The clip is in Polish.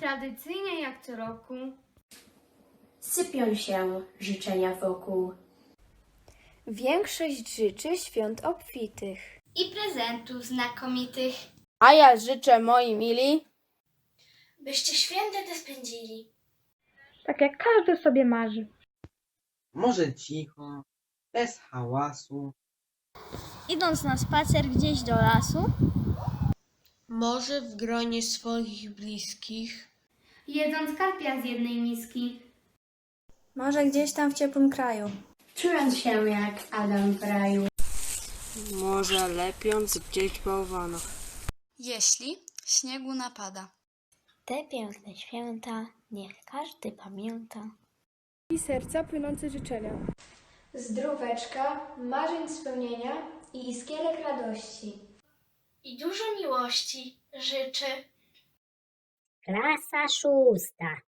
tradycyjnie jak co roku. Sypią się życzenia wokół. Większość życzy świąt obfitych. I prezentów znakomitych. A ja życzę moi mili, Byście święte te spędzili. tak jak każdy sobie marzy. Może cicho, bez hałasu. Idąc na spacer gdzieś do lasu, Może w gronie swoich bliskich. Jedząc karpia z jednej miski. Może gdzieś tam w ciepłym kraju. Czując się jak Adam w raju. Może lepiąc gdzieś bałwana. Jeśli śniegu napada. te piękne święta niech każdy pamięta. I serca płynące życzenia. Zdróweczka, marzeń spełnienia i iskierek radości. I dużo miłości życzę. Klasa szósta.